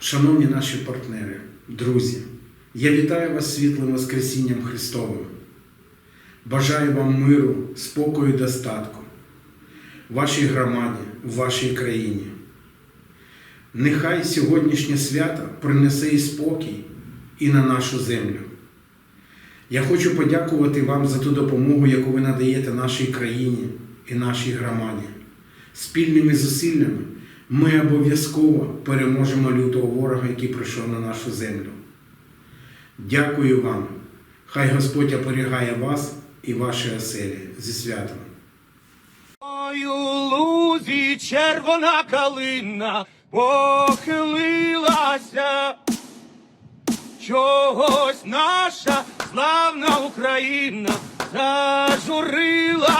Шановні наші партнери, друзі, я вітаю вас світлим Воскресінням Христовим. Бажаю вам миру, спокою і достатку в вашій громаді, в вашій країні. Нехай сьогоднішнє свято принесе і спокій і на нашу землю. Я хочу подякувати вам за ту допомогу, яку ви надаєте нашій країні і нашій громаді. Спільними зусиллями ми обов'язково переможемо лютого ворога, який прийшов на нашу землю. Дякую вам. Хай Господь оберігає вас і ваші оселі зі святом. Ой, у лузі червона калина похилилася. Чогось наша славна Україна зажурилася.